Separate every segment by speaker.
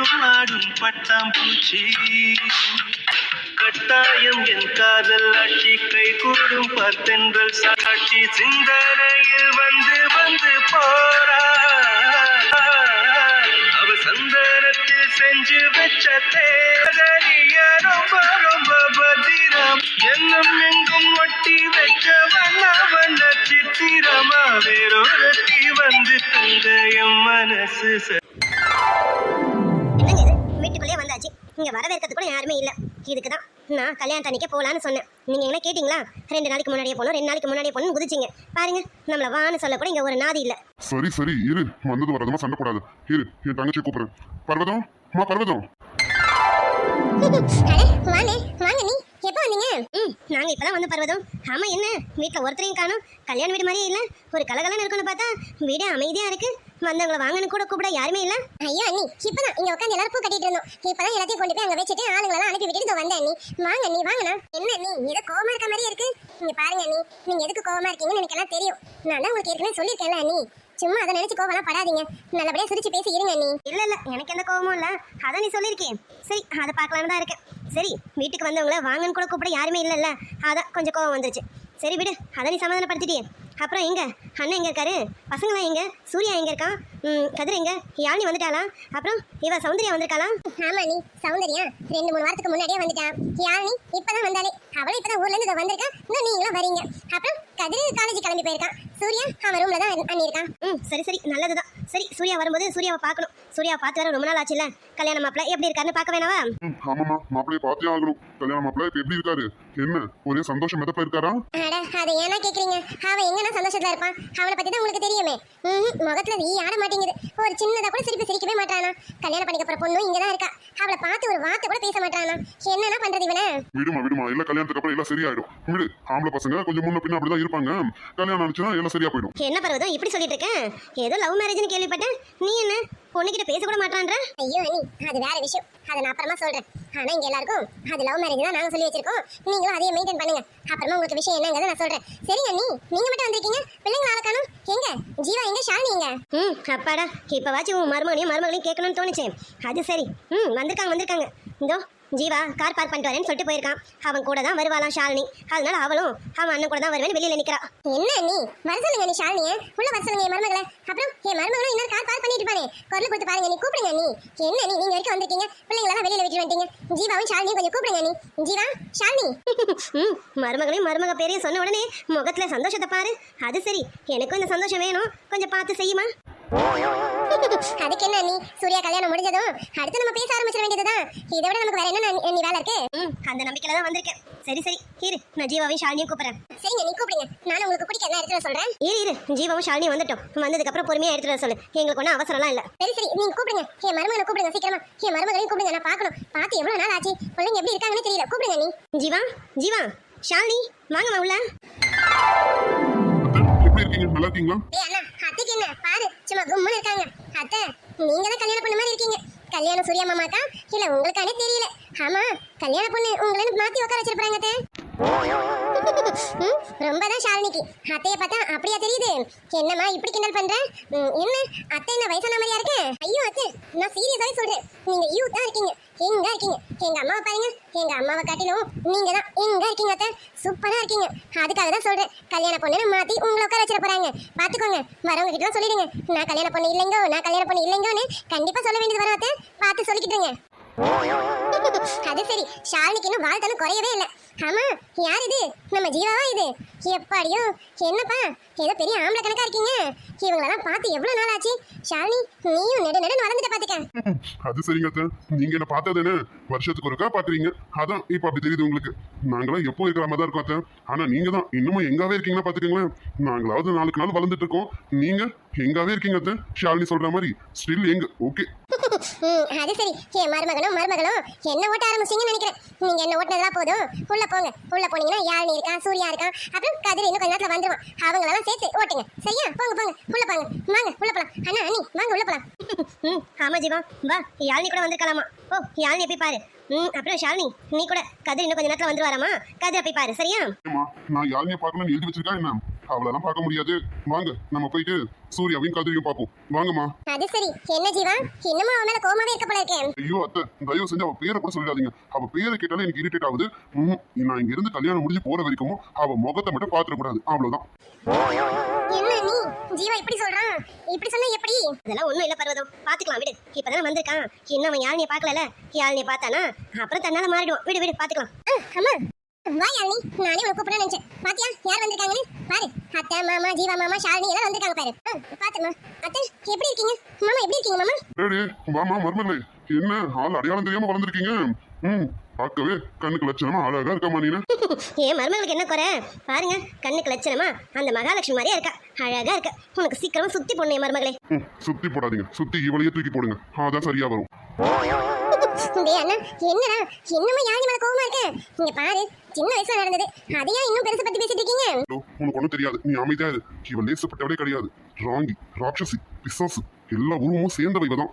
Speaker 1: என்றும் ஆடும் பட்டாம்பூச்சி. கட்டாயம் என் காதல் ஆட்சி கை கூடும் பார்த்தென்றல் சாட்சி. சிந்தனையில் வந்து வந்து போறா அவ சந்தனத்தில் செஞ்சு வச்ச தேதலிய ரொம்ப ரொம்ப பத்திரம். என்னும் எங்கும் ஒட்டி வச்ச வண்ண வண்ண சித்திரமா வேறொருத்தி வந்து தந்தையும் மனசு
Speaker 2: இங்க வரவேற்கிறது கூட யாருமே இல்ல. இதுக்கு தான் நான் கல்யாணத்து அன்னைக்கே போகலான்னு சொன்னேன். நீங்க என்ன கேட்டீங்களா? ரெண்டு நாளைக்கு முன்னாடியே போகணும் ரெண்டு நாளைக்கு முன்னாடியே போகணும் குதிச்சிங்க. பாருங்க நம்மள வான்னு சொல்ல கூட இங்க ஒரு நாதி இல்ல.
Speaker 3: சரி சரி இரு. வந்தது வரதுமா சண்டை போடாது. இரு என் தங்கச்சி கூப்பிடுறேன். பர்வதம் மா பர்வதம்.
Speaker 2: வாங்க வாங்க நீ. எப்போ வந்தீங்க? ம் நாங்க இப்பதான் வந்து பர்வதம். ஆமா என்ன? வீட்ல ஒருத்தரையும் காணும். கல்யாண வீடு மாதிரியே இல்ல. ஒரு கலகலன்னு இருக்குன்னு பார்த்தா வீடு அமைதியா இருக்கு. வந்தவங்கள வாங்கன்னு கூட கூப்பிட யாருமே இல்ல? ஐயோ அண்ணி இப்பதான். இங்க உட்காந்து எல்லாரும் பூ கட்டிட்டு இருந்தோம். இப்பதான் எல்லாத்தையும் கொண்டு போய் அங்க வச்சுட்டு ஆளுங்களெல்லாம் அனுப்பி விட்டுட்டு வந்தேன் அண்ணி. வாங்க அண்ணி வாங்கண்ணா என்ன அண்ணி? ஏதோ கோவமா இருக்க மாதிரியே இருக்கு. நீங்க பாருங்க அண்ணி. நீங்க எதுக்கு கோவமா இருக்கீங்கன்னு எனக்கு எல்லாம் தெரியும். நான் தான் உங்களுக்கு ஏற்கனவே சொல்லியிருக்கேன்ல அண்ணி. சும்மா அதை நினைச்சு கோவம்லாம் படாதீங்க. நல்லபடியா சிரிச்சு பேசி இருங்க அண்ணி. இல்ல இல்ல. எனக்கு எந்த கோவமும் இல்ல. அதான் நீ சொல்லியிருக்கேன். சரி அதை பார்க்கலான்னு தான் இருக்கேன். சரி வீட்டுக்கு வந்தவங்கள வாங்கன்னு கூட கூப்பிட யாருமே இல்லைல்ல. அதான் கொஞ்சம் கோவம் வந்துருச்சு. சரி விடு அதை நீ சமாதானப்படுத்திட்டியே. அப்புறம் எங்க? அண்ணன் எங்க இருக்காரு? பசங்களாம் எங்க? சூர்யா எங்க இருக்கான்? கதிர் எங்க? யாழினி வந்துட்டாளா? அப்புறம் இவ சௌந்தர்யா வந்திருக்காளா? ஆமா நீ சௌந்தர்யா. ரெண்டு மூணு வாரத்துக்கு முன்னாடியே வந்துட்டா. யாழினி இப்பதான் வந்தாலே அவளும் இப்பதான் ஊர்ல இருந்து வந்திருக்கா. இன்னும் நீங்களும் வரீங்க. அப்புறம் கதிர் காலேஜ் கிளம்பி போயிருக்கான். சூர்யா அவன் ரூம்ல தான் அண்ணி இருக்கான் ம் சரி சரி. நல்லதுதான். சரி சூர்யா வரும்போது சூர்யாவை பார்க்கணும். சூர்யாவை பார்த்து வர ரொம்ப நாள் ஆச்சுல்ல? கல்யாண மாப்பிள்ள எப்படி இருக்காருன்னு பார்க்க வேணாவா?
Speaker 3: ம், ஆமாம்மா. மாப்பிள்ளைய பார்த்தே ஆகணும். கல்யாண மாப்பிள்ளை இப்ப எப்படி இருக்காரு? என்ன ஒரே சந்தோஷம் மெதப்பா இருக்காரா?
Speaker 2: அட அதை ஏன்னா கேக்குறீங்க? அவன் எங்கன்னா சந்தோஷத்துல இருப்பான் அவனை பத்தி தான் உங்களுக்கு தெரியுமே. ம்ஹும், முகத்துல ஈ ஆட மாட்டேங்குது. ஒரு சின்னதா கூட சிரிப்பு சிரிக்கவே மாட்டானா. கல்யாணம் பண்ணிக்க போற பொண்ணும் இங்க தான் இருக்கா. அவளை பார்த்து ஒரு வார்த்தை கூட பேச மாட்டானா. என்னன்னா பண்றது இவனை?
Speaker 3: விடுமா விடுமா. இல்ல கல்யாணத்துக்கு அப்புறம் எல்லாம் சரியாயிடும். விடு. ஆம்பளை பசங்க கொஞ்சம் முன்ன பின்ன அப்படிதான் இருப்பாங்க. கல்யாணம் ஆனிச்சுன்னா எல்லாம் சரியா போயிடும்.
Speaker 2: என்ன பருவதம்? இப்படி சொல்லிட்டு இருக்கேன் ஏதோ லவ் மேரேஜ்னு கேள்விப்பட்டேன். நீ என்ன? பொண்ணுகிட்ட பேச கூட மாட்டான்ற? ஐயோ நீ அது வேற விஷயம். அதை நான் அப்புறமா சொல்றேன். ஆனா இங்க எல்லாருக்கும் அது லவ் மேரேஜ் தான் நாங்க சொல்லி வச்சிருக்கோம். நீங்களும் அதையே மெயின்டைன் பண்ணுங்க. அப்புறமா உங்களுக்கு விஷயம் என்னங்கிறத நான் சொல்றேன். சரிங்க அண்ணி நீங்க மட்டும் வந்திருக்கீங்க? பிள்ளைங்க ஆளக்கானும் எங்க? ஜீவா எங்க? ஷாலினி எங்க? ம் அப்பாடா. இப்பவாச்சும் உன் மருமகனையும் மருமகளையும் கேட்கணும்னு தோணுச்சு. அது சரி. ம் வந்திருக்காங்க வந்திருக்காங்க. இதோ ஜீவா கார் பார்க் பண்ணிட்டு வரேன்னு சொல்லிட்டு போயிருக்கான். அவன் கூட தான் வருவாளாம் ஷாலினி. அதனால அவளும் அவன் அண்ணன் கூட தான் வருவேன் வெளியில நிக்கிறா. என்ன நீ வர சொல்லுங்க நீ ஷாலினிய. உள்ள வர சொல்லுங்க என் மருமகளை. அப்புறம் என் மருமகளும் இன்னொரு கார் பார்க் பண்ணிட்டு இருப்பானே குரல் கொடுத்து பாருங்க நீ கூப்பிடுங்க நீ என்ன நீ நீங்க வரைக்கும் வந்திருக்கீங்க? பிள்ளைங்களெல்லாம் வெளியில விட்டு வந்துட்டீங்க. ஜீவாவும் ஷாலினியும் கொஞ்சம் கூப்பிடுங்க நீ ஜீவா ஷாலினி. மருமகளையும் மருமக பேரையும் சொன்ன உடனே முகத்துல சந்தோஷத்தை பாரு. அது சரி எனக்கும் இந்த சந்தோஷம் வேணும். கொஞ்சம் பார்த்து செய்யுமா? அதுக்கு என்ன நீ? சூர்யா கல்யாணம் முடிஞ்சதும் அடுத்து நம்ம பேச ஆரம்பிச்சிட வேண்டியதுதான். இதை விட நமக்கு வேற என்ன நி- வேலை இருக்கு? அந்த நம்பிக்கையில தான் வந்திருக்கேன். சரி சரி. இரு நான் ஜீவாவையும் ஷாலினியும் கூப்பிடுறேன். சரிங்க நீ கூப்பிடுங்க. நானும் உங்களுக்கு பிடிக்க என்ன எடுத்துட்டு சொல்றேன். இரு இரு. ஜீவாவும் ஷாலினியும் வந்துட்டோம். வந்ததுக்கு அப்புறம் பொறுமையா எடுத்துட்டு சொல்லு. எங்களுக்கு ஒன்றும் அவசரம்லாம் இல்ல. சரி சரி. நீங்க கூப்பிடுங்க. என் மருமகனை கூப்பிடுங்க சீக்கிரமா. என் மருமகளையும் கூப்பிடுங்க. நான் பார்க்கணும். பார்த்து எவ்வளவு நாள் ஆச்சு? பிள்ளைங்க எப்படி இருக்காங்கன்னு தெரியல. கூப்பிடுங்க நீ. ஜீவா ஜீவா. ஷாலினி வாங்கம்மா உள்ள.
Speaker 3: இருக்கீங்க நல்லா இருக்கீங்களா?
Speaker 2: ஏய் அண்ணா அத்தைக்கு என்ன? பாரு சும்மா கும்முன்னு இருக்காங்க. அத்தை நீங்க தான் கல்யாணம் பண்ண மாதிரி இருக்கீங்க. கல்யாணம் சூர்யா மாமாக்கா? இல்ல உங்களுக்கானே தெரியல. ஆமா கல்யாண பொண்ணு உங்களை மாத்தி உட்கார வச்சிருப்பாங்க ரொம்ப தான் ஷாலினிக்கு. அத்தைய பார்த்தா அப்படியா தெரியுது? என்னம்மா இப்படி கிண்டல் பண்ற? என்ன? அத்தை என்ன வயசான மாதிரியா இருக்கு? ஐயோ அத்தை நான் சீரியஸாவே சொல்றேன். நீங்க யூத்தா இருக்கீங்க. எங்க இருக்கீங்க? எங்க அம்மாவை பாருங்க. எங்க அம்மாவை காட்டிலும் நீங்க தான் எங்க இருக்கீங்க அத்தை. சூப்பரா இருக்கீங்க. அதுக்காக தான் சொல்றேன். கல்யாண பொண்ணு மாத்தி உங்களை உட்கார வச்சிட போறாங்க. பாத்துக்கோங்க. வரவங்க கிட்ட சொல்லிடுங்க. நான் கல்யாண பொண்ணு இல்லைங்கோ நான் கல்யாண பொண்ணு இல்லைங்கோன்னு கண்டிப்பா சொல்ல வேண்டியது வரும் அத்தை. பார்த்து சொல்லிக்கிட்டுங்க அது சரி. ஷாலினிக்கு இன்னும் வாழ்த்தனும் குறையவே இல்லை. ஆமா யார் இது? நம்ம ஜீவாவா இது? எப்பாடியோ? என்னப்பா? ஏதோ பெரிய ஆம்பளை கணக்கா இருக்கீங்க. இவங்களெல்லாம் பார்த்து எவ்வளவு நாள் ஆச்சு ஷாலினி நீயும் நெடு நெடுன்னு வளர்ந்துட்ட பாத்துக்க.
Speaker 3: அது சரிங்க அத்தை. நீங்க என்ன பார்த்தது என்ன வருஷத்துக்கு ஒருக்கா பாக்குறீங்க. அதான் இப்ப அப்படி தெரியுது உங்களுக்கு. நாங்களாம் எப்போ இருக்கிற மாதிரி தான் இருக்கோம் அத்தை. ஆனா நீங்க தான் இன்னமும் எங்காவே இருக்கீங்கன்னா பாத்துக்கோங்களேன். நாங்களாவது நாளுக்கு நாள் வளர்ந்துட்டு இருக்கோம். நீங்க? எங்காவே இருக்கீங்க அத்தை? ஷாலினி சொல்ற மாதிரி. ஸ்டில் எங்க? ஓகே
Speaker 2: அது சரி. என் மருமகனும் மருமகளும் என்ன ஓட்ட ஆரம்பிச்சிங்கன்னு நினைக்கிறேன். நீங்க என்ன ஓட்டினதெல்லாம் போதும். உள்ள போங்க. உள்ள போனீங்கன்னா யாழினி இருக்கான் சூர்யா இருக்கான் அப்புறம் கதிர் இன்னும் கொஞ்ச நேரத்துல வந்துருவான். அவங்களெல்லாம் சேர்த்து ஓட்டுங்க. சரியா? போங்க போங்க. உள்ள போங்க. வாங்க உள்ள போலாம். அண்ணா அண்ணி வாங்க உள்ள போலாம். ம் ஆமா ஜீவா. வா யாழினி கூட வந்திருக்கலாமா ஓ யாழினி போய் பாரு. ம் அப்புறம் ஷாலினி நீ கூட. கதிர் இன்னும் கொஞ்ச நேரத்துல வந்துருவாராமா? கதிரை போய் பாரு. சரியா?
Speaker 3: நான் யாரையும் பார்க்கணும்னு எழுதி வச்சிருக்கா என்ன? அவளெல்லாம் பார்க்க முடியாது. வாங்க நம்ம போயிட்டு சூர்யாவையும் கதிரையும் பார்ப்போம். வாங்கம்மா.
Speaker 2: அது சரி. என்ன ஜீவா? இன்னமும் அவன் மேல கோமாவே இருக்க போல இருக்கேன்
Speaker 3: ஐயோ அத்தை தயவு செஞ்சு அவ பேரை கூட சொல்லிடாதீங்க அவ பேரை கேட்டாலே எனக்கு இரிட்டேட் ஆகுது. ம்ஹும். நான் இங்க இருந்து கல்யாணம் முடிஞ்சு போற வரைக்கும் அவ முகத்தை மட்டும் பாத்துடக்கூடாது அவ்வளவுதான்.
Speaker 2: என்ன நீ? ஜீவா இப்படி சொல்றான் இப்படி சொன்னா எப்படி? அதெல்லாம் ஒண்ணும் இல்ல பர்வதம். பாத்துக்கலாம் விடு. இப்பதான் வந்திருக்கான். இன்னும் அவன் யாழ்னிய பாக்கல யாழ்னிய பார்த்தானா? அப்புறம் தன்னால மாறிடுவான். விடு விடு பாத்துக்கலாம். அம்மா. வா யாழ்னி. நானே உனக்கு கூப்பிட நினைச்சேன். பாத்தியா? யார் வந்திருக்காங்கன்னு? பாரு. அத்தை மாமா ஜீவா மாமா ஷாலினி எல்லாம் வந்திருக்காங்க பாரு. பாத்துமா அத்தை எப்படி இருக்கீங்க? மாமா எப்படி இருக்கீங்க மாமா?
Speaker 3: டேடி வாமா என்ன ஆள் அடையாளம் தெரியாம வளர்ந்துருக்கீங்க? ம் பார்க்கவே கண்ணுக்கு லட்சணமா அழகா இருக்கமா நீனு?
Speaker 2: என் மருமகளுக்கு என்ன குறை? பாருங்க கண்ணுக்கு லட்சணமா அந்த மகாலட்சுமி மாதிரியே இருக்கா. அழகா இருக்க. உனக்கு சீக்கிரமா சுத்தி பொண்ணு என் மருமகளே.
Speaker 3: சுத்தி போடாதீங்க. சுத்தி இவளையே தூக்கி போடுங்க. அதான் சரியா வரும்.
Speaker 2: டேய் அண்ணா என்னடா? இன்னும் யாழி மேல கோவமா இருக்க? இங்க பாரு சின்ன வயசுல நடந்தது. அதையா இன்னும் பெருசு பத்தி பேசிட்டு இருக்கீங்க?
Speaker 3: உனக்கு ஒண்ணும் தெரியாது. நீ அமைதியா இரு. இவன் லேசப்பட்டவளே கிடையாது. ராங்கி ராட்சசி பிசாசு எல்லா உருவமும் சேர்ந்தவை இவதான்.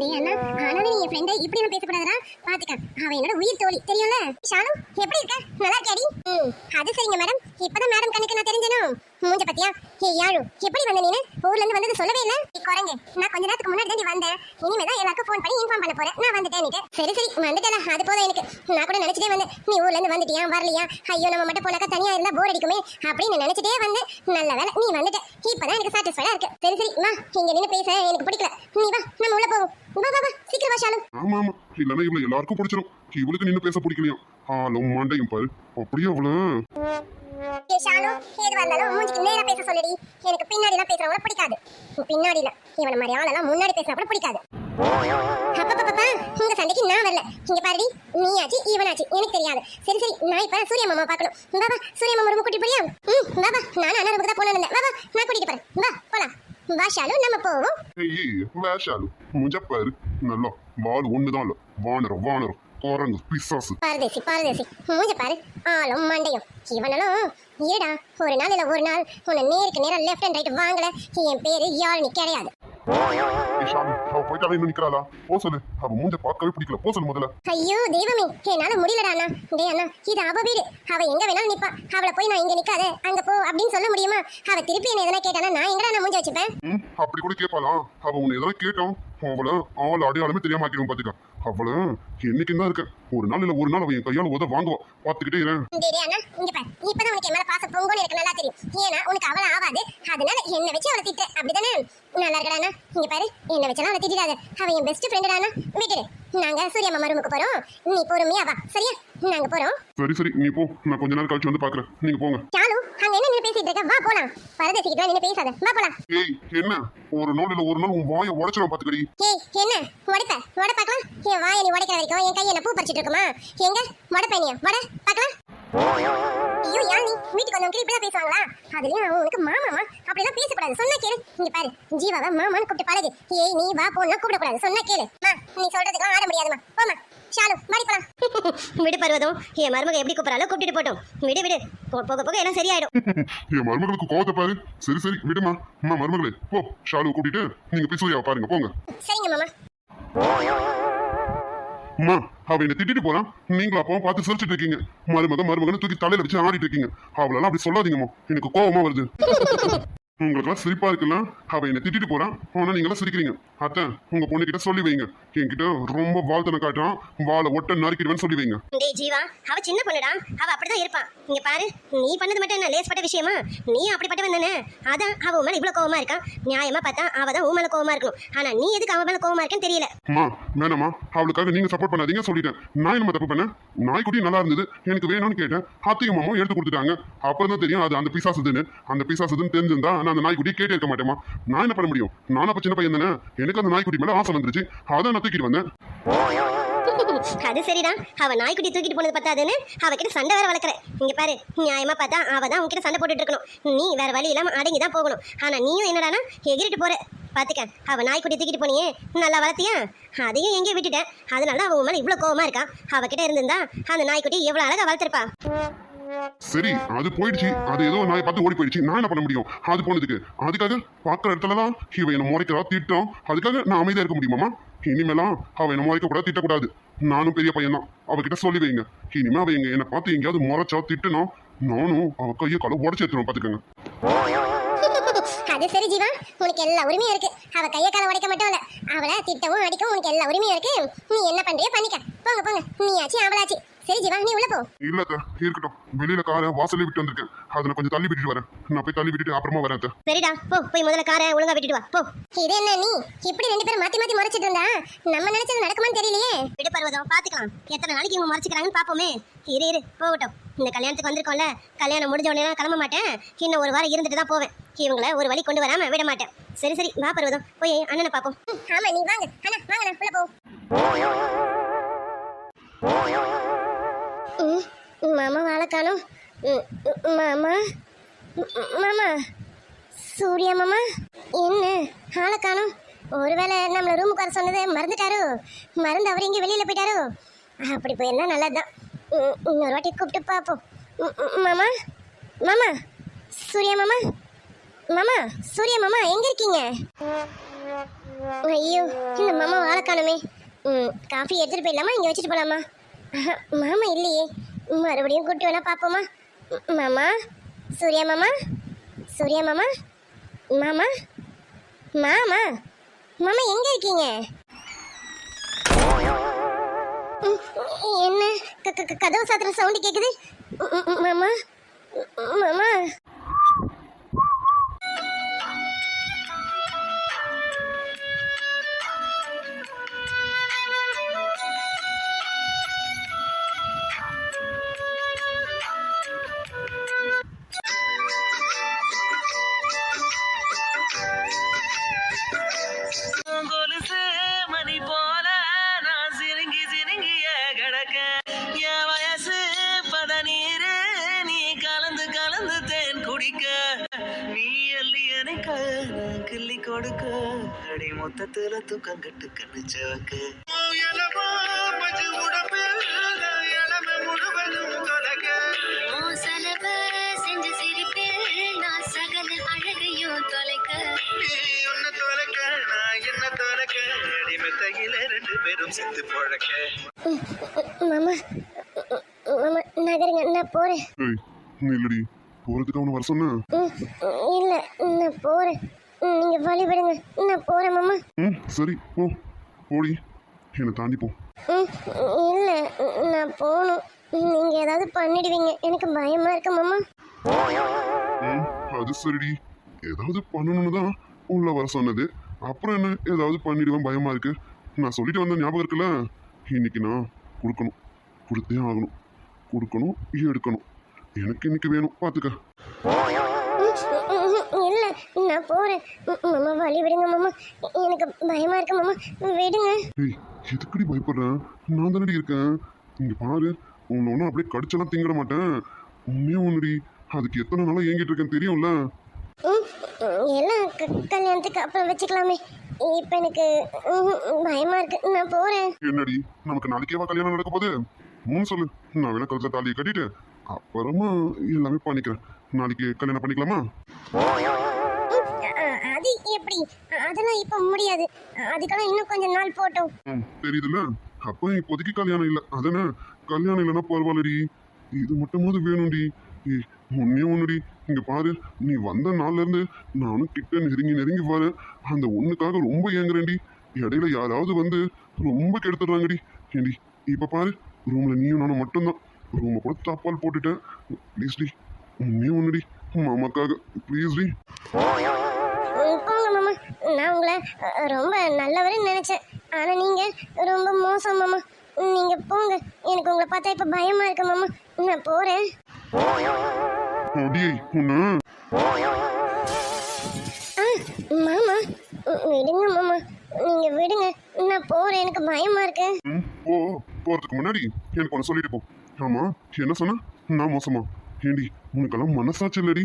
Speaker 2: டேய் அண்ணா ஆனாலும் நீ என் ஃப்ரெண்டை இப்படி எல்லாம் பேசக்கூடாதுடா. பாத்துக்க. அவ என்னோட உயிர் தோழி. தெரியும்ல? ஷாலு எப்படி இருக்க? நல்லா இருக்கியாடி? அது சரிங்க மேடம். இப்பதான் மேடம் கண்ணுக்கு நான் தெரிஞ்சனும் மூஞ்ச பத்தியா? ஹே யாழு எப்படி வந்த நீனு? ஊர்ல இருந்து வந்தது சொல்லவே இல்ல. நீ குரங்கு. நான் கொஞ்ச நேரத்துக்கு முன்னாடி தான் வந்தேன். இனிமே தான் எல்லாருக்கும் ஃபோன் பண்ணி இன்ஃபார்ம் பண்ண போறேன். நான் வந்துட்டேன் சரி சரி வந்துட்டல அது போதும் எனக்கு. நான் கூட நினைச்சிட்டே வந்தேன். நீ ஊர்ல இருந்து வந்துட்டியா? வரலையா? ஐயோ நம்ம மட்டும் போனாக்கா தனியா இருந்தா போர் அடிக்குமே. அப்படின்னு நினைச்சிட்டே வந்தேன். நல்ல வேலை நீ வந்துட்ட. இப்பதான் எனக்கு சாட்டிஸ்ஃபைடா இருக்கு. சரி சரி வா. இங்க நின்னு பேச. எனக்கு பிடிக்கல. நீ வா. நம்ம உள்ள போவோம். வா வா வா. சீக்கிரம் வா
Speaker 3: ஆமா ஆமா. இல்லனா இவ்வளவு எல்லாருக்கும் பிடிச்சிரும். இவளுக்கு நின்னு பேச பிடிக்கலையா? ஆளும் மண்டையும் பாரு. அப்படியே அவ்வளவு
Speaker 2: ஏய் ஷாலு ஏது வந்தாலும் மூஞ்சிக்கு நேரா பேச சொல்லுடி. எனக்கு பின்னாடி எல்லாம் பேசுறவங்கள பிடிக்காது. பின்னாடி இல்ல இவன மாதிரி ஆளெல்லாம் முன்னாடி பேசுற கூட பிடிக்காது. அப்பப்பப்பா உங்க சண்டைக்கு நான் வரல. இங்க பாருடி நீயாச்சு இவனாச்சு எனக்கு தெரியாது. சரி சரி நான் இப்ப சூரிய மாமா பார்க்கணும். பாபா சூரிய மாமா ரொம்ப கூட்டி போறியா? ம் பாபா நான் அண்ணா ரூமுக்கு தான் போனேன் பாபா நான் கூட்டிட்டு போறேன். வா போலாம். வா ஷாலு நம்ம போவோம்.
Speaker 3: ஏய் வேஷாலு முஞ்சப்பாரு நல்லா வால் ஒண்ணுதான் இல்ல. வானரம் வானரம். குரங்கு பிசாசு.
Speaker 2: பாரதேசி பாரதேசி. மூஞ்ச பாரு. ஆளும் மண்டையும். இவனாலும் இருடா ஒரு நாள் இல்ல ஒரு நாள். உன்னை நேருக்கு நேரா லெஃப்ட் அண்ட் ரைட் வாங்கல. என் பேரு யாழ்னி கிடையாது. ஐயோ தெய்வமே என்னால முடியலடா அண்ணா. அண்ணா இது அவ வீடு. அவ எங்க வேணாலும் நிப்பா. அவளை போய் நான் இங்க நிக்காத. அங்க போ அப்படின்னு சொல்ல முடியுமா? அவ திருப்பி என்ன எதனா கேட்டானா? நான் எங்கடா நான் மூஞ்சி வச்சுப்பேன்?
Speaker 3: அப்படி கூட கேட்பாளா அவ உன்னை எதாவது கேட்டோம் அவள ஆள் அடையாளமே தெரியாம ஆக்கிடும் பாத்துக்க. அவள என்னைக்கு தான் இருக்க? ஒரு நாள் இல்ல ஒரு நாள் அவன் என் கையால உத வாங்குவா. பாத்துக்கிட்டே இரு.
Speaker 2: இப்பதான் உனக்கு என் பாசம் எனக்கு நல்லா தெரியும். ஏன்னா உனக்கு அவள ஆவாது. அதனால என்ன வச்சு அவளை திட்டு. அப்படிதானே? நல்லா இருக்கடா இங்க பாரு என்ன வச்சாலும் அவளை திட்டிடாத. அவ என் பெஸ்ட் ஃப்ரெண்டுடா விட்டுடு நாங்க சூரிய மாமா ரூமுக்கு போறோம். நீ பொறுமையா வா. சரியா? நாங்க போறோம்
Speaker 3: சரி சரி. நீ போ. நான் கொஞ்ச நேரம் கழிச்சு வந்து பாக்குறேன். நீங்க போங்க.
Speaker 2: சாலு அங்க என்ன நின்னு பேசிட்டு இருக்க? வா போலாம். பரதேசி கிட்ட நின்னு பேசாத. வா போலாம்.
Speaker 3: ஏய் என்ன? ஒரு நாள் இல்ல ஒரு நாள் உன் வாயை உடைச்சிடும் பாத்துக்கடி.
Speaker 2: ஏய் என்ன? உடைப்ப? உட பார்க்கலாம்? என் வாயை நீ உடைக்கிற வரைக்கும் என் கையை என்ன பூ பறிச்சிட்டு இருக்குமா? எங்க? உடப்ப நீ வட பார்க்கலாம்? ஐயோ யார் நீ? வீட்டுக்கு வந்தவங்க இப்படி பேசுவாங்களா? அதுலயும் உனக்கு மாமாமா அப்படிலாம் பேசக்கூடாது. சொன்னா கேளு. இங்க பாரு. ஜீவாவை மாமான்னு கூப்பிட்டு பழகு. ஏய் நீ வா போன்னா கூப்பிடக்கூடாது. சொன்னா கேளு. மா நீ சொல்றதுக்கு ஆட முடியாதுமா. போமா ஷாலு மாடி போலாம். விடு பருவதம் என் மருமக எப்படி கூப்பிடறாலோ கூப்பிட்டு போட்டோம். விடு விடு. போக போக எல்லாம் சரியாயிடும்.
Speaker 3: என் மருமகளுக்கு கோவத்தை பாரு. சரி சரி விடுமா. அம்மா மருமகளே போ. ஷாலுவை கூட்டிட்டு நீங்க போய் சூர்யாவை பாருங்க போங்க.
Speaker 2: சரிங்க மாமா.
Speaker 3: அம்மா அவ என்ன திட்டிட்டு போறான் நீங்களும் அப்பவும் பார்த்து சிரிச்சிட்டு இருக்கீங்க. மருமக மருமகன்னு தூக்கி தலையில வச்சு ஆடிட்டு இருக்கீங்க. அவளெல்லாம் அப்படி சொல்லாதீங்கம்மா எனக்கு கோவமா வருது. உங்களுக்கெல்லாம் சிரிப்பா இருக்குல்ல? அவ என்ன திட்டிட்டு போறான் ஆனா நீங்களாம் சிரிக்கிறீங்க. அத்தை உங்க பொண்ணு கிட்ட சொல்லி வைங்க. என்கிட்ட ரொம்ப வாழ்த்தனை காட்டுறான். வாழை ஒட்ட நறுக்கிடுவேன்னு சொல்லி வைங்க.
Speaker 2: டேய் ஜீவா அவ சின்ன பொண்ணுடா. அவ அப்படிதான் இருப்பான் இங்க பாரு நீ பண்ணது மட்டும் என்ன லேஸ்பட்ட விஷயமா? நீ அப்படிப்பட்டவன் தானே அதான் அவ உன் மேல இவ்வளவு கோவமா இருக்கா? நியாயமா பார்த்தா அவ தான் உன் மேல கோவமா இருக்கணும். ஆனா நீ எதுக்கு அவ மேல கோவமா இருக்கேன்னு தெரியல.
Speaker 3: அம்மா வேணாம்மா. அவளுக்காக நீங்க சப்போர்ட் பண்ணாதீங்க சொல்லிட்டேன். நான் என்ன தப்பு பண்ணேன்? நாய்க்குட்டி நல்லா இருந்தது. எனக்கு வேணும்னு கேட்டேன். அத்தையும் மாமாவும் எடுத்து கொடுத்துட்டாங்க. அப்புறம் தான் தெரியும் அது அந்த பிசாசுதுன்னு. அந்த பிசாசுதுன்னு தெரிஞ்சிருந்தா நான் அந்த நாய்க்குட்டி கேட்டே இருக்க மாட்டேமா நான் என்ன பண்ண முடியும்? நானும் அப்ப சின்ன பையன் தானே எனக்கு அந்த நாய்க்குட்டி மேல ஆசை வந்துருச்சு. அதை நான் தூக்கிட்டு வந்தேன்.
Speaker 2: அது சரிடா அவ நாய்க்குட்டி தூக்கிட்டு போனது பத்தாதுன்னு அவகிட்ட சண்டை வேற வளர்க்குற இங்க பாரு நியாயமா பார்த்தா அவ தான் உன்கிட்ட சண்டை போட்டுட்டு இருக்கணும். நீ வேற வழி இல்லாம அடங்கி தான் போகணும். ஆனா நீயும் என்னடானா எகிரிட்டு போற. பாத்துக்க அவ நாய்க்குட்டி தூக்கிட்டு போனியே. நல்லா வளர்த்தியா? அதையும் எங்கேயும் விட்டுட்டேன். அதனால அவ உன் மேல இவ்வளவு கோவமா இருக்கா? அவகிட்ட இருந்திருந்தா அந்த நாய்க்குட்டி எவ்வளவு அழகா வளர்த்திருப்பா.
Speaker 3: சரி அது போயிடுச்சு. அது ஏதோ நான் பார்த்து ஓடி போயிடுச்சு. நான் என்ன பண்ண முடியும்? அது போனதுக்கு. அதுக்காக பார்க்குற இடத்துல தான் இவன் என்ன முறைக்கிறா திட்டம் அதுக்காக நான் அமைதியாக இருக்க முடியுமாமா இனிமேலாம் அவ என்ன முறைக்க கூடாது திட்டக்கூடாது. நானும் பெரிய பையன் தான் அவகிட்ட சொல்லி வைங்க. இனிமே அவ எங்க என்னை பார்த்து எங்கேயாவது முறைச்சா திட்டணும் நானும் அவ கையை காலை உடச்சு எடுத்துருவேன் பாத்துக்கோங்க
Speaker 2: அது சரி ஜீவா. உனக்கு எல்லா உரிமையும் இருக்கு. அவ கைய கால உடைக்க மட்டும் இல்ல. அவளை திட்டவும் அடிக்கவும் உனக்கு எல்லா உரிமையும் இருக்கு. நீ என்ன பண்றியோ பண்ணிக்க. போங்க போங்க. நீயாச்சு அவளாச்சு. சரி ஜீவா நீ உள்ள போ.
Speaker 3: இல்ல அத்தை இருக்கட்டும். வெளியில காரை வாசல்ல விட்டு வந்திருக்கேன். அதுல கொஞ்சம் தள்ளி விட்டுட்டு வரேன். நான் போய் தள்ளி விட்டுட்டு அப்புறமா வரேன் அத்தை.
Speaker 2: சரிடா போ. போய் முதல்ல காரை ஒழுங்கா விட்டுட்டு வா. போ. இது என்ன நீ? இப்படி ரெண்டு பேரும் மாத்தி மாத்தி மறைச்சிட்டு இருந்தா? நம்ம நினைச்சது நடக்குமான்னு தெரியலையே. விடு பர்வதம் பாத்துக்கலாம். எத்தனை நாளைக்கு இவங்க மறைச்சிக்கிறாங்கன்னு பாப்போமே. இரு இரு போகட்டும். இந்த கல்யாணத்துக்கு வந்திருக்கோம்ல கல்யாணம் முடிஞ்ச உடனே கிளம்ப மாட்டேன். இன்னும் ஒரு வாரம் இருந்துட்டு தான் போவேன். இவங்கள ஒரு வழி கொண்டு வராம விட மாட்டேன். சரி சரி வா பர்வதம். போய் அண்ணனை பாப்போம். ஆமா நீ வாங்க. அண்ணா வாங்க உள்ள போ. மாமா வாழை மாமா. மாமா சூர்யா மாமா என்ன? ஆளை ஒருவேளை நம்மளை ரூமுக்கு வர சொன்னதை மறந்துட்டாரோ? மறந்து அவர் இங்கே வெளியில் போயிட்டாரோ? அப்படி போயிருந்தா நல்லதுதான். இன்னொரு வாட்டி கூப்பிட்டு பார்ப்போம். மாமா மாமா சூர்யா மாமா மாமா சூர்யா மாமா எங்க இருக்கீங்க? ஐயோ இந்த மாமா வாழை காணுமே. ம் காஃபி எடுத்துட்டு போயிடலாமா? இங்கே வச்சுட்டு போகலாமா மாமா இல்லையே. மறுபடியும் கூப்பிட்டு வேணா பார்ப்போமா மாமா சூர்யா மாமா சூர்யா மாமா மாமா மாமா மாமா எங்க இருக்கீங்க? என்ன க- க- கதவு சாத்துற சவுண்டு கேக்குது? மாமா மாமா.
Speaker 1: கொடுக்க. அடி மொத்தத்துல தூக்கம் கட்டு கண்ணு சவக்க செத்து போழக்க
Speaker 2: மாமா மாமா நகருங்க நான் போறேன்.
Speaker 3: இல்லடி போறதுக்கு அவனை வர சொன்னேன்
Speaker 2: ம், இல்ல நான் போறேன். நீங்க வழி விடுங்க. நான் போறேன் மாமா.
Speaker 3: ம் சரி போ. போடி. என்னை தாண்டி போ.
Speaker 2: ம், இல்ல நான் போகணும் நீங்க ஏதாவது பண்ணிடுவீங்க. எனக்கு பயமா இருக்கு மாமா.
Speaker 3: ம் அது சரிடி. ஏதாவது பண்ணணும்னு தான் உள்ள வர சொன்னது. அப்புறம் என்ன? ஏதாவது பண்ணிடுவேன் பயமா இருக்கு. நான் சொல்லிட்டு வந்த ஞாபகம் இருக்குல்ல? இன்னைக்கு நான் கொடுக்கணும். கொடுத்தே ஆகணும். கொடுக்கணும் எடுக்கணும். எனக்கு இன்னைக்கு வேணும். பார்த்துக்க
Speaker 2: நான் போறேன். மாமா வழி விடுங்க மாமா. எனக்கு பயமா இருக்கு மாமா. விடுங்க.
Speaker 3: ஏய் எதுக்குடி பயப்படுறேன் நான் தானடி இருக்கேன். இங்க பாரு உன்னை ஒன்றும் அப்படியே கடிச்செல்லாம் திங்கிட மாட்டேன். உண்மையா ஒன்றுடி அதுக்கு எத்தனை நாளாக ஏங்கிட்டு இருக்கேன்னு தெரியும்ல.
Speaker 2: எல்லாம் கல்யாணத்துக்கு அப்புறம் வச்சுக்கலாமே. இப்போ எனக்கு பயமா இருக்கு. நான் போறேன்.
Speaker 3: என்னடி? நமக்கு நாளைக்கேவா கல்யாணம் நடக்க போகுது. மூணு சொல்லு. நான் வேணா கழுத்த தாலியை கட்டிட்டு அப்புறமா எல்லாமே பண்ணிக்கிறேன். நாளைக்கு கல்யாணம் பண்ணிக்கலாமா?
Speaker 2: எப்படி அதெல்லாம் இப்போ முடியாது. அதுக்கெல்லாம் இன்னும் கொஞ்சம் நாள் போட்டோம்.
Speaker 3: தெரியுதுல்ல? அப்போ இப்போதைக்கு கல்யாணம் இல்லை. அதானே கல்யாணம் இல்லைன்னா பரவாயில்லடி. இது மட்டுமாவது வேணும்டி. ஏய் ஒன்னே ஒன்றுடி இங்க பாரு நீ வந்த நாள்ல இருந்து நானும் கிட்ட நெருங்கி நெருங்கி பாரு அந்த ஒண்ணுக்காக ரொம்ப ஏங்குறேன்டி. இடையில யாராவது வந்து ரொம்ப கெடுத்துடுறாங்கடி. ஏண்டி இப்ப பாரு ரூம்ல நீயும் நானும் மட்டும்தான். ரூமை கூட தாப்பால் போட்டுட்டேன். ப்ளீஸ்டி ஒன்னே ஒன்றுடி மாமாக்காக ப்ளீஸ்டி
Speaker 2: ம், நான் உங்களை ரொம்ப நல்லவருன்னு நினைச்சேன். ஆனா நீங்க ரொம்ப மோசம் மாமா. நீங்க போங்க. எனக்கு உங்களை பார்த்தா இப்ப பயமா இருக்கு மாமா. நான் ஆ மாமா. விடுங்க மாமா. நீங்க விடுங்க. நான் போறேன். எனக்கு பயமா இருக்கு.
Speaker 3: போ. போறதுக்கு முன்னாடி எனக்கு ஒன்று சொல்லிட்டு போ. ஆமா என்ன சொன்ன? நான் மோசமா? ஏண்டி உனக்கெல்லாம் மனசாச்சு இல்லடி.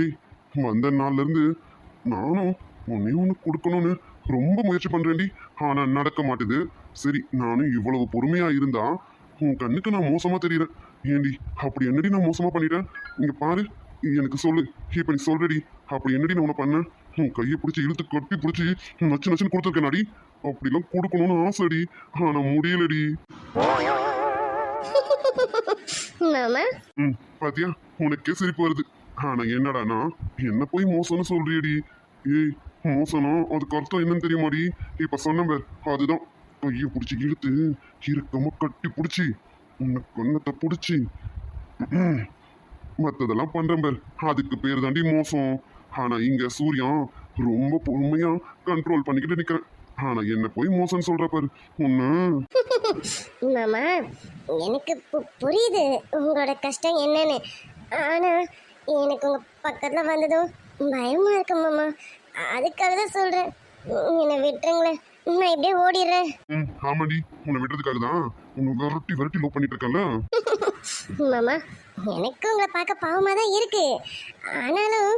Speaker 3: ஏய் வந்த நாள்ல இருந்து நானும் உன்னே ஒன்று கொடுக்கணும்னு ரொம்ப முயற்சி பண்றேன்டி. ஆனா நடக்க மாட்டுது. சரி நானும் இவ்வளவு பொறுமையா இருந்தா உன் கண்ணுக்கு நான் மோசமா தெரியறேன். ஏண்டி அப்படி என்னடி நான் மோசமா பண்ணிட்டேன்? இங்க பாரு எனக்கு சொல்லு. இப்ப நீ சொல்றடி அப்படி என்னடி நான் உன்னை பண்ணேன்? உன் கையை பிடிச்சி இழுத்து கட்டி பிடிச்சி நச்சு நச்சுன்னு கொடுத்துருக்கேனாடி. அப்படிலாம் கொடுக்கணும்னு ஆசைடி. ஆனா முடியலடி. ம் பாத்தியா? உனக்கே சிரிப்பு வருது. ஆனா என்னடானா என்ன போய் மோசம்னு சொல்றியடி. ஏய் மோசனம் அதுக்கு அர்த்தம் என்னன்னு தெரியுமாடி? இப்ப சொன்ன அதுதான். கையை பிடிச்சி இழுத்து இறுக்கமா கட்டி பிடிச்சி உன்னை கண்ணத்தை பிடிச்சி. மற்றதெல்லாம் பண்றேன் பார். அதுக்கு பேர் தாண்டி மோசம். ஆனா இங்க சூர்யா ரொம்ப பொறுமையா கண்ட்ரோல் பண்ணிக்கிட்டு நிக்கிறேன் ஆனா என்ன போய் மோசம்னு சொல்ற பாரு. உன்ன.
Speaker 2: மாமா எனக்கு புரியுது. உங்களோட கஷ்டம் என்னன்னு. ஆனா எனக்கு உங்க பக்கத்துல வந்ததும் பயமா இருக்கு மாமா. அதுக்காக தான் சொல்றேன். என்னை விட்டுருங்களேன். நான் இப்படியே ஓடிடுறேன்.
Speaker 3: ம் ஆமாடி. உன்னை விடுறதுக்காக தான் உன்னை விரட்டி விரட்டி லோ பண்ணிட்டு இருக்கேன்ல.
Speaker 2: மாமா எனக்கு உங்களை பார்க்க பாவமாக தான் இருக்கு. ஆனாலும்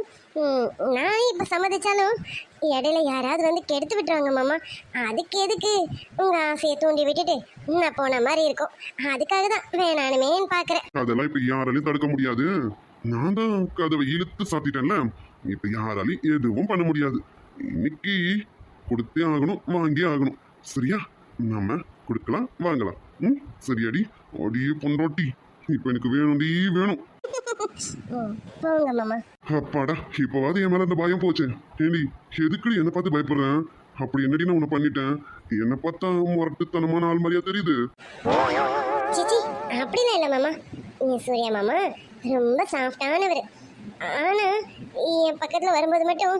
Speaker 2: நான் இப்போ சம்மதிச்சாலும் இடையில யாராவது வந்து கெடுத்து விட்டுருவாங்க மாமா. அதுக்கு எதுக்கு? உங்கள் ஆசையை தூண்டி விட்டுட்டு நான் போன மாதிரி இருக்கும். அதுக்காக தான் வேணானுமேன்னு பார்க்குறேன்
Speaker 3: அதெல்லாம் இப்ப யாராலையும் தடுக்க முடியாது. நான் தான் கதவை இழுத்து சாத்திட்டேன்ல. இப்ப யாராலையும் எதுவும் பண்ண முடியாது. இன்னைக்கு கொடுத்தே ஆகணும் வாங்கியே ஆகணும். சரியா? நாம கொடுக்கலாம் வாங்கலாம். ம் சரியாடி. அடியே பொண்டோட்டி. இப்ப எனக்கு வேணும்டி வேணும். அப்பாடா இப்போவாது என் மேல அந்த பயம் போச்சு. ஏண்டி எதுக்குடி என்னை பார்த்து பயப்படுறேன் அப்படி என்னடி நான் உன்னை பண்ணிட்டேன்? என்னை பார்த்தா முரட்டுத்தனமான ஆள் மாதிரியா தெரியுது.
Speaker 2: அப்படிலாம் இல்லை மாமா. என் சூர்யா மாமா ரொம்ப சாஃப்டானவர் ஆனால் என் பக்கத்தில் வரும்போது மட்டும்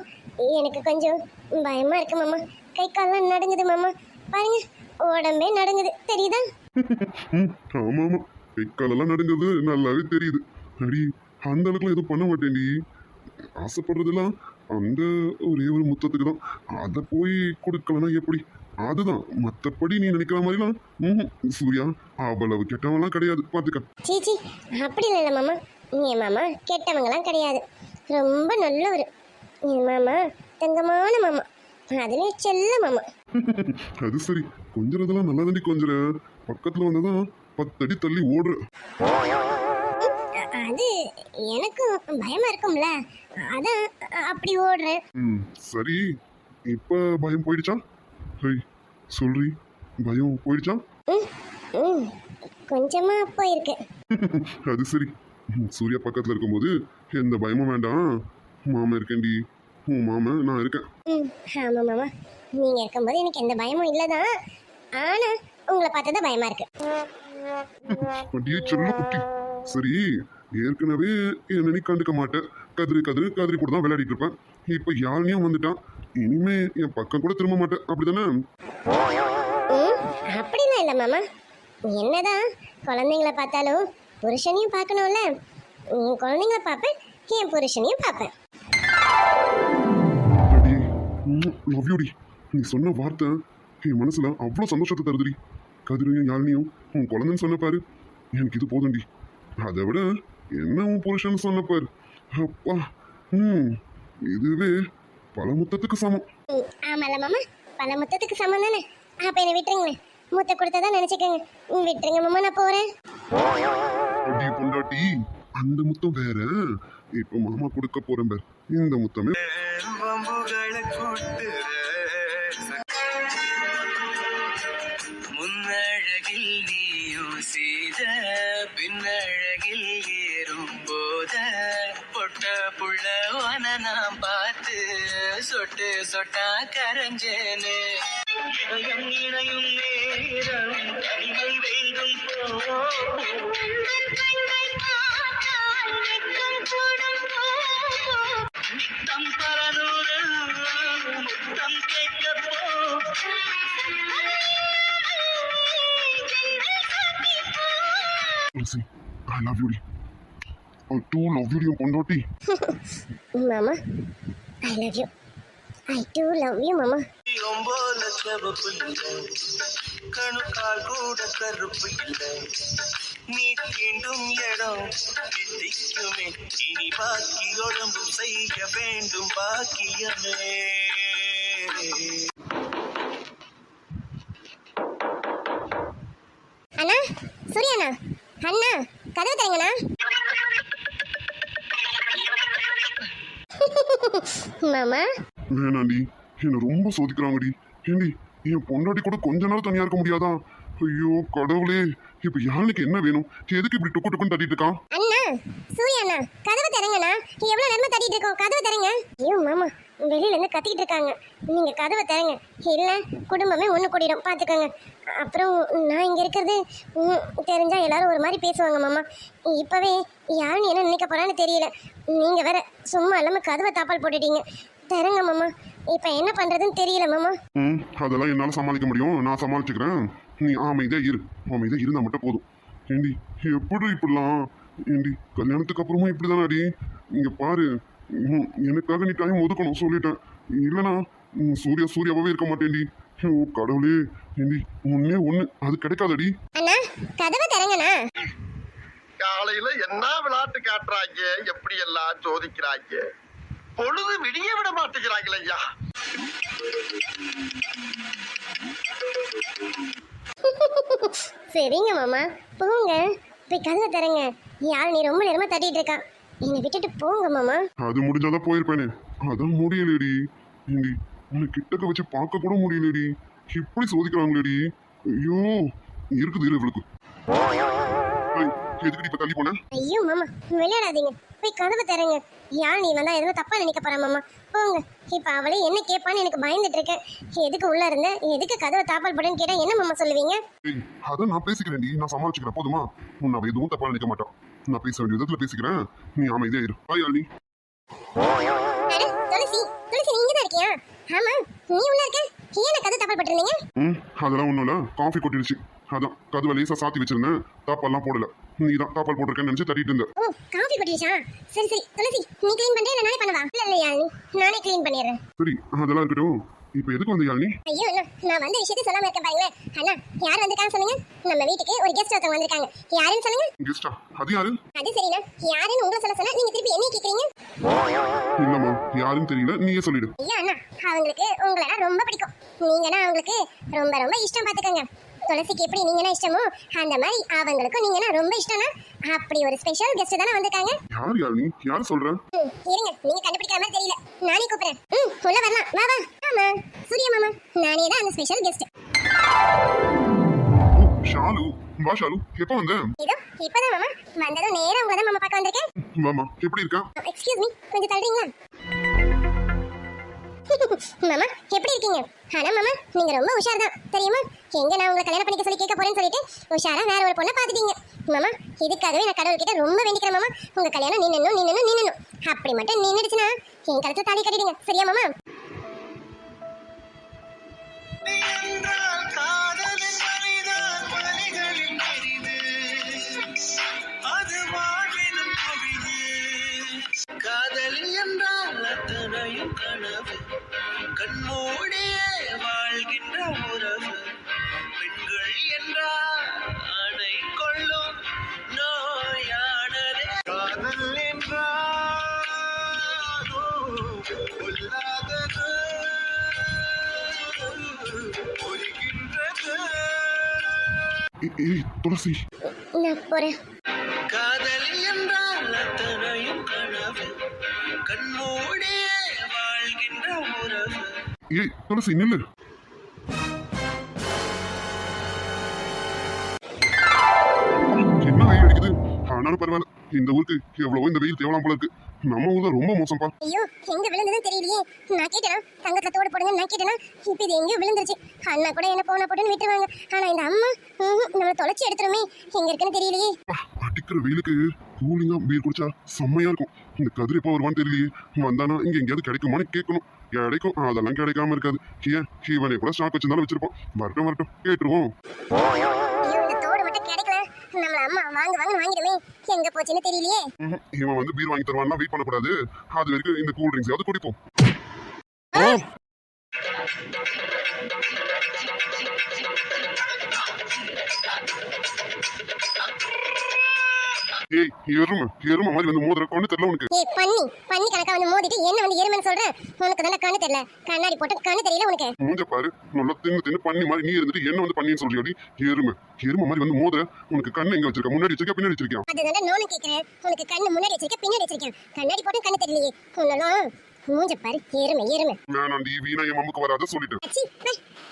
Speaker 2: எனக்கு கொஞ்சம் பயமாக இருக்கு மாமா. கை கால்லாம் நடுங்குது மாமா. பாருங்க உடம்பே நடுங்குது. தெரியுதா?
Speaker 3: ம், ஆமா ஆமா. கை காலெல்லாம் நடுங்குது. நல்லாவே தெரியுது. அடி அந்த அளவுக்குலாம் எதுவும் பண்ண மாட்டேன்டி. ஆசைப்படுறதெல்லாம் அந்த ஒரே ஒரு முத்தத்துக்கு தான். அதை போய் கொடுக்கலன்னா எப்படி? அதுதான். மற்றபடி நீ நினைக்கிற மாதிரிலாம் ம்ஹும். சூர்யா அவ்வளவு கெட்டவன்லாம் கிடையாது. பார்த்துக்க
Speaker 2: சீச்சி அப்படி இல்லை மாமா. என் மாமா கெட்டவங்களாம் கிடையாது. ரொம்ப நல்லவர். என் மாமா தங்கமான மாமா. அதுலேயும் செல்ல மாமா.
Speaker 3: அது சரி. கொஞ்சறதெல்லாம் நல்லா தாண்டி கொஞ்சற பக்கத்துல வந்ததான் பத்தடி தள்ளி ஓடுற.
Speaker 2: அது எனக்கும் பயமா இருக்கும்ல. அதான் அப்படி ஓடுறேன்
Speaker 3: ம் சரி. இப்ப பயம் போயிடுச்சா? ஹேய் சொல்றி பயம் போயிடுச்சா?
Speaker 2: கொஞ்சமா போயிருக்கு.
Speaker 3: அது சரி. சூர்யா பக்கத்துல இருக்கும்போது எந்த பயமும் வேண்டாம். மாமா இருக்கேன்டி. உன் மாமா நான் இருக்கேன்.
Speaker 2: ம் ஆமாம் மாமா. நீங்க இருக்கும்போது எனக்கு எந்த பயமும் இல்லைதான். ஆனா உங்களை பார்த்தா பயமா இருக்கு.
Speaker 3: அப்படியே சொல்ல குட்டி சரி ஏற்கனவே என்ன கண்டுக்க மாட்டேன் கதிரி கதிரி கதிரி கூட தான் விளையாடிட்டு இருப்பேன். இப்ப யாழ்னியும் வந்துட்டான் இனிமே என் பக்கம் கூட திரும்ப மாட்டேன் அப்படிதானே?
Speaker 2: அப்படிலாம் இல்லை மாமா. என்னதான் குழந்தைங்கள பார்த்தாலும் புருஷனையும் பார்க்கணும்ல. என் குழந்தைங்கள பார்ப்பேன் என் புருஷனையும் பார்ப்பேன்.
Speaker 3: லவ் யூடி நீ சொன்ன வார்த்தை என் மனசுல அவ்வளோ சந்தோஷத்தை தருதுடி. கதிரையும் யாழ்னியும் உன் குழந்தைன்னு சொன்ன பாரு. எனக்கு இது போதும்டி. அதை விட என்ன உன் புருஷன் சொன்ன பாரு? அப்பா ம் இதுவே பல முத்தத்துக்கு சமம்
Speaker 2: ஆமால மாமா பல முத்தத்துக்கு சமம் தானே? அப்ப என்னை விட்டுருங்களேன் முத்த கொடுத்ததா நினைச்சுக்கோங்க. விட்டுருங்க மாமா நான் போறேன்.
Speaker 3: அடி பொண்டாட்டி அந்த முத்தம் வேற. இப்ப மாமா கொடுக்க போறேன் பார். இந்த முத்தமே.
Speaker 1: சொட்டு சொட்டா கரைஞ்சேனே. இணையும் நேரம் தனிமை வேண்டும் நித்தம் பரநூறு முத்தம் கேட்க போ.
Speaker 3: ஐ லவ் டூ பொண்டாட்டி
Speaker 2: மாமா I love you I too love you மாமா
Speaker 1: ஒம்போல சிவப்பு இல்லை. கணுக்கால் கூட கருப்பு இல்லை. நீ தீண்டும் இடம் தித்திக்குமே. இனி பாக்கி உடம்பும் செய்ய வேண்டும் பாக்கியமே.
Speaker 2: அண்ணா சூர்யாண்ணா. அண்ணா கதவு தரங்கண்ணா மாமா.
Speaker 3: வேணாண்டி என்னை ரொம்ப சோதிக்கிறாங்கடி. ஏண்டி என் பொண்டாட்டி கூட கொஞ்ச நேரம் தனியாக இருக்க முடியாதா? ஐயோ கடவுளே இப்ப யாருக்கு என்ன வேணும்? எதுக்கு இப்படி டுக்கு டுக்குன்னு தட்டிட்டு இருக்கான்
Speaker 2: அண்ணா சூர்யா அண்ணா கதவை திறங்கண்ணா. எவ்வளவு நேரமா தட்டிட்டு இருக்கோம்? கதவை தரங்க ஐயோ மாமா வெளியில இருந்து கத்திக்கிட்டு இருக்காங்க. நீங்க கதவை தரங்க இல்ல குடும்பமே ஒண்ணு கூடிடும். பாத்துக்கோங்க. அப்புறம் நான் இங்க இருக்கிறது ம், தெரிஞ்சா எல்லாரும் ஒரு மாதிரி பேசுவாங்க மாமா. இப்பவே யாருன்னு என்ன நினைக்க போறான்னு தெரியல. நீங்க வேற சும்மா இல்லாம கதவை தாப்பால் போட்டுட்டீங்க. திறங்க மாமா. இப்ப என்ன பண்றதுன்னு தெரியல மாமா.
Speaker 3: ம் அதெல்லாம் என்னால் சமாளிக்க முடியும். நான் சமாளிச்சுக்கிறேன். நீ அமைதியாக இரு. அமைதியாக இருந்தால் மட்டும் போதும். ஏண்டி எப்படி இப்படிலாம்? ஏண்டி கல்யாணத்துக்கு அப்புறமா இப்படி தானே அடி? இங்கே பாரு. ம், எனக்காக நீ டைம் ஒதுக்கணும் சொல்லிட்டேன். இல்லைனா ம், சூர்யா சூர்யாவே இருக்க மாட்டேன்டி. ஓ கடவுளே. ஏண்டி ஒன்னே ஒன்று அது கிடைக்காதடி.
Speaker 2: அண்ணா கதவை திறங்கண்ணா
Speaker 4: காலையில என்ன விளையாட்டு காட்டுறாங்க? எப்படி எல்லாம் சோதிக்கிறாங்க? பொழுது விடிய விட மாட்டேங்கிறாங்களே ஐயா.
Speaker 2: சரிங்க மாமா போங்க. போய் கதவை தரங்க. யார் நீ ரொம்ப நேரமா தட்டிட்டு இருக்கா என்னை விட்டுட்டு போங்க மாமா.
Speaker 3: அது முடிஞ்சாதான் போயிருப்பேனே. அதான் முடியலடி. ஏண்டி உன்னை கிட்டக்க வச்சு பார்க்க கூட முடியலடி. இப்படி சோதிக்கிறாங்களேடி. ஐயோ இருக்குது இரு இவளுக்கு. ஏய், எதுக்குடி இப்ப தள்ளி போன?
Speaker 2: ஐயோ மாமா விளையாடாதீங்க. போய் கதவை தரங்க யார் நீ வந்தா எதுவும் தப்பா நினைக்க போறா மாமா? போங்க. இப்ப அவளே என்ன கேட்பான்னு எனக்கு பயந்துட்டு இருக்கேன். எதுக்கு உள்ள இருந்த? எதுக்கு கதவை தாப்பால் போடுன்னு கேட்டா என்ன மாமா சொல்லுவீங்க?
Speaker 3: ஏய் அதை நான் பேசிக்கிறேன்டி நான் சமாளிச்சுக்கிறேன். போதுமா? உன்னை அவ எதுவும் தப்பா நினைக்க மாட்டான் நான் பேச வேண்டிய விதத்துல பேசிக்கிறேன். நீ அமைதியா இரு. ஹாய் யாழ்னி
Speaker 2: துளசி துளசி நீ இங்க தான் இருக்கியா? ஆமா நீ உள்ள இருக்க. ஏன் கதை தாப்பால் போட்டிருந்தீங்க?
Speaker 3: ம் அதெல்லாம் ஒன்றும் இல்லை. காஃபி கொட்டிடுச்சு. அதான் கதவை லேசாக சாத்தி வச்சிருந்தேன். தாப்பால்லாம் போடல. நீ தான் தாப்பால் போட்டிருக்கேன்னு நினச்சி தட்டிட்டு இருந்த.
Speaker 2: ஓ காஃபி குடிச்சா சரி சரி துளசி நீ க்ளீன் பண்றியா? இல்ல நானே பண்ணவா? இல்ல இல்ல யாழினி நானே க்ளீன் பண்ணிடுறேன்.
Speaker 3: சரி அதெல்லாம் இருக்கட்டும். இப்போ எதுக்கு வந்த யாழ்னி
Speaker 2: ஐயோ அண்ணா நான் வந்த விஷயத்தை சொல்லாம இருக்கேன் பாருங்களேன். அண்ணா யார் வந்திருக்காங்க சொல்லுங்க. நம்ம வீட்டுக்கு ஒரு கெஸ்ட் ஒருத்தவங்க வந்திருக்காங்க. யாருன்னு சொல்லுங்க.
Speaker 3: கெஸ்டா அது யாரு?
Speaker 2: அது சரிண்ணா யாருன்னு உங்களை சொல்ல சொன்னா நீங்க திருப்பி என்ன கேக்குறீங்க?
Speaker 3: இல்லம்மா யாருன்னு தெரியல. நீயே சொல்லிடு.
Speaker 2: ஐயா அண்ணா அவங்களுக்கு உங்களை ரொம்ப பிடிக்கும். நீங்கன்னா அவங்களுக்கு ரொம்ப ரொம்ப இஷ்டம் பாத்துக்கோங்க. துளசிக்கு எப்படி நீங்கன்னா இஷ்டமோ அந்த மாதிரி அவங்களுக்கும் நீங்கன்னா ரொம்ப இஷ்டம்னா அப்படி ஒரு ஸ்பெஷல் கெஸ்ட் தானே வந்திருக்காங்க.
Speaker 3: யார் யாழ்னி யார் சொல்ற?
Speaker 2: இருங்க. நீங்க கண்டுபிடிக்கிற மாதிரி தெரியல. நானே கூப்பிடுறேன். ம் உள்ள வரலாம். வா வா. ஆமா. சூர்யா மாமா நானே தான் அந்த ஸ்பெஷல் கெஸ்ட்
Speaker 3: ஷாலு. வா ஷாலு. எப்போ வந்த?
Speaker 2: இதோ இப்பதான் மாமா. வந்ததும் நேரா உங்களை தான் மாமா பார்க்க வந்திருக்கேன்.
Speaker 3: வாமா எப்படி இருக்கா?
Speaker 2: எக்ஸ்கியூஸ் மீ கொஞ்சம் தள்ளுறீங்களா? மாமா எப்படி இருக்கீங்க? ஆனா மாமா நீங்க ரொம்ப உஷார் தான் தெரியுமா? எங்க நான் உங்களை கல்யாணம் பண்ணிக்க சொல்லி கேட்க போறேன்னு சொல்லிட்டு உஷாரா வேற ஒரு பொண்ணை பாத்துட்டீங்க மாமா இதுக்காகவே நான் கடவுள்கிட்ட ரொம்ப வேண்டிக்கிறேன் மாமா. உங்க கல்யாணம் நின்னணும் நீ நின்னணும் அப்படி மட்டும் நின்னுடுச்சுன்னா என் கழுத்துல தாலி கட்டிடுங்க. சரியா மாமா?
Speaker 1: அத்தனையும் கனவு. கண்மூடியே வாழ்கின்ற உறவு. பெண்கள் என்றால் ஆணை கொள்ளும் நோயானதே. காதல் பொல்லாதது.
Speaker 3: ஏய் துளசி.
Speaker 2: நான் போறேன்.
Speaker 3: ஏய் துளசி நில்லு. என்ன வெயில் அடிக்குது? ஆனாலும் பரவாயில்ல. இந்த ஊருக்கு எவ்வளவோ இந்த வெயில் தேவலாம் போல இருக்கு. நம்ம ஊர் தான் ரொம்ப மோசம்ப்பா
Speaker 2: ஐயோ எங்க விழுந்ததுன்னு தெரியலையே. நான் கேட்டேனா? தங்கத்துல தோடு போடுங்க நான் கேட்டேனா? இப்ப இது எங்கேயோ விழுந்துருச்சு? அண்ணா கூட என்ன போனா போட்டுன்னு விட்டுருவாங்க. ஆனா இந்த அம்மா நம்மள தொலைச்சி எடுத்துருமே. எங்க இருக்குன்னு தெரியலையே.
Speaker 3: அடிக்கிற வெயிலுக்கு கூலிங்கா பீர் குடிச்சா செம்மையா இருக்கும். இந்த கதிர் எப்போ வருவான்னு தெரியலையே. வந்தானா இங்க எங்கேயாவது கிடைக்குமான்னு கேட்கணும். கிடைக்கும் அதெல்லாம் கிடைக்காம இருக்காது. ஏன்? இவனை கூட ஸ்டாக் வச்சிருந்தாலும் வச்சிருப்போம் வரட்டும் வரட்டும் கேட்டுருவோம். இவன் வந்து பீர் வாங்கி தருவான்னா வெயிட் பண்ணக்கூடாது. அது வரைக்கும் இந்த கூல் ட்ரிங்க்ஸாவது குடிப்போம். ஏய் எருமை எருமை மாதிரி வந்து மோதிர கொண்டு தெரியல உனக்கு.
Speaker 2: ஏய் பண்ணி பண்ணி கணக்கா வந்து மோதிட்டு என்ன வந்து எருமைன்னு சொல்றேன் உனக்கு தானே கண்ணு தெரியல. கண்ணாடி போட்டு கண்ணு தெரியல உனக்கு.
Speaker 3: மூஞ்ச பாரு நல்லா தின்னு தின்னு பண்ணி மாதிரி நீ இருந்துட்டு என்ன வந்து பண்ணின்னு சொல்றியாடி எருமை எருமை மாதிரி வந்து மோதிர உனக்கு கண்ணு எங்க வச்சிருக்க? முன்னாடி வச்சிருக்க பின்னாடி வச்சிருக்கியா?
Speaker 2: அதுதானே நானும் கேக்குறேன். உனக்கு கண்ணு முன்னாடி வச்சிருக்க பின்னாடி வச்சிருக்கேன் கண்ணாடி போட்டு கண்ணு தெரியலையே. உன்னெல்லாம் மூஞ்ச பாரு எருமை எருமை.
Speaker 3: வேணாண்டி வீணா என் மம்முக்கு வராத சொல்லிட்டேன்
Speaker 2: அச்சி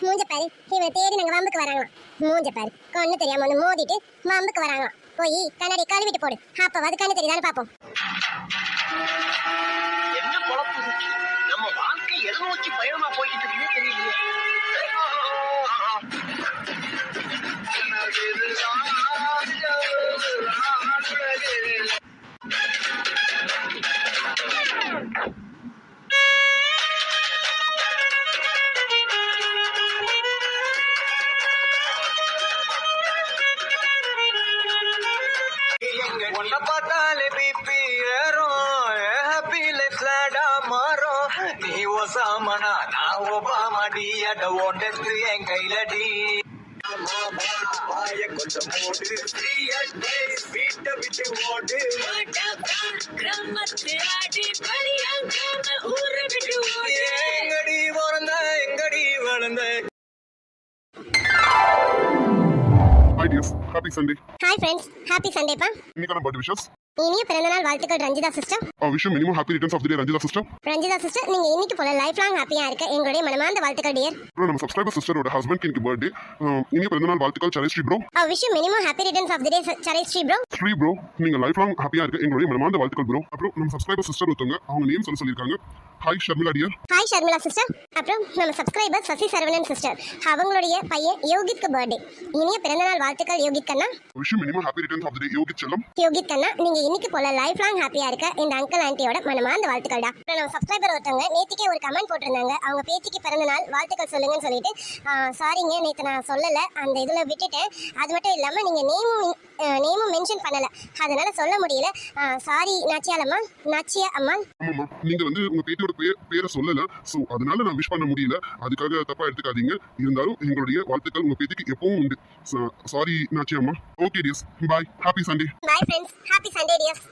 Speaker 2: மூஞ்ச பாரு. இவனை தேடி நாங்க வம்புக்கு வராங்களாம். மூஞ்ச பாரு கண்ணு தெரியாம வந்து மோதிட்டு வம்புக்கு வராங்களாம். போய் கண்ணாடி கழுவிட்டு போடு. அப்பவாது கண்ணு தெரியுதான்னு பாப்போம்.
Speaker 4: என்ன பொழப்பு நம்ம வாழ்க்கை எதை நோக்கி பயணமா போய்கிட்டு தெரியலையே.
Speaker 1: கையிலடி வாய கொஞ்சம் மூடு வீட்டை விட்டு ஓடு எங்கடி பிறந்த எங்கடி வளர்ந்த?
Speaker 3: Hi dears happy Sunday
Speaker 2: hi friends happy சண்டேப்பா
Speaker 3: இன்னைக்கான பர்த்டே விஷஸ்
Speaker 2: இனிய பிறந்தநாள் வாழ்த்துக்கள் ரஞ்சிதா சிஸ்டர்
Speaker 3: விஷயம் minimum happy returns of the day Ranjitha sister
Speaker 2: Ranjitha sister நீங்க இன்னைக்கு போல லைஃப் லாங் ஹாப்பியா இருக்க. எங்களுடைய மனமார்ந்த வாழ்த்துக்கள் டியர்
Speaker 3: அப்புறம் நம்ம சப்ஸ்கிரைபர் சிஸ்டரோட ஹஸ்பண்ட் இன்னைக்கு பர்த்டே இனிய பிறந்தநாள் வாழ்த்துக்கள் சரை ஸ்ரீ ப்ரோ
Speaker 2: அவ விஷயம் minimum happy returns of the day Sarai Sri bro
Speaker 3: Sri bro நீங்க லைஃப் லாங் ஹாப்பியா இருக்க. எங்களுடைய மனமார்ந்த வாழ்த்துக்கள் ப்ரோ அப்புறம் நம்ம சப்ஸ்கிரைபர் சிஸ்டர் ஒருத்தவங்க அவங்க நேம் சொல்ல சொல்லியிருக்காங்க. Hi Sharmila dear
Speaker 2: hi Sharmila sister அப்புறம் நம்ம சப்ஸ்கிரைபர் சசி சரவணன் சிஸ்டர் அவங்களுடைய பையன் யோகித்க்கு பர்த்டே இனிய பிறந்தநாள் வாழ்த்துக்கள் யோகித் கண்ணா.
Speaker 3: விஷயம் minimum happy returns of the day Yogi செல்லம்.
Speaker 2: யோகித் கண்ணா நீங்க இன்னைக்கு போல லைஃப் லாங் ஹாப்பியா இருக்க இந்த அங்கிள் ஆண்டியோட மனமார்ந்த வாழ்த்துக்கள்டா. அப்புறம் நம்ம சப்ஸ்கிரைபர் ஒருத்தவங்க நேத்திக்கே ஒரு கமெண்ட் போட்டிருந்தாங்க. அவங்க பேத்திக்கு பிறந்த நாள் வாழ்த்துக்கள் சொல்லுங்கன்னு சொல்லிட்டு. சாரிங்க நேத்து நான் சொல்லல. அந்த இதுல விட்டுட்டேன். அது மட்டும் இல்லாம நீங்க நேமும் நேமும் மென்ஷன் பண்ணல. அதனால சொல்ல முடியல. சாரி நாச்சியாலம்மா நாச்சியா அம்மா.
Speaker 3: ஆமாம்மா நீங்க வந்து உங்க பேட்டியோட பேர் பேரை சொல்லல. சோ அதனால நான் விஷ் பண்ண முடியல. அதுக்காக தப்பா எடுத்துக்காதீங்க. இருந்தாலும் எங்களுடைய வாழ்த்துக்கள் உங்க பேத்திக்கு எப்பவும் உண்டு. சாரி நாச்சி அம்மா. Okay dears bye happy Sunday
Speaker 2: bye friends happy Sunday dears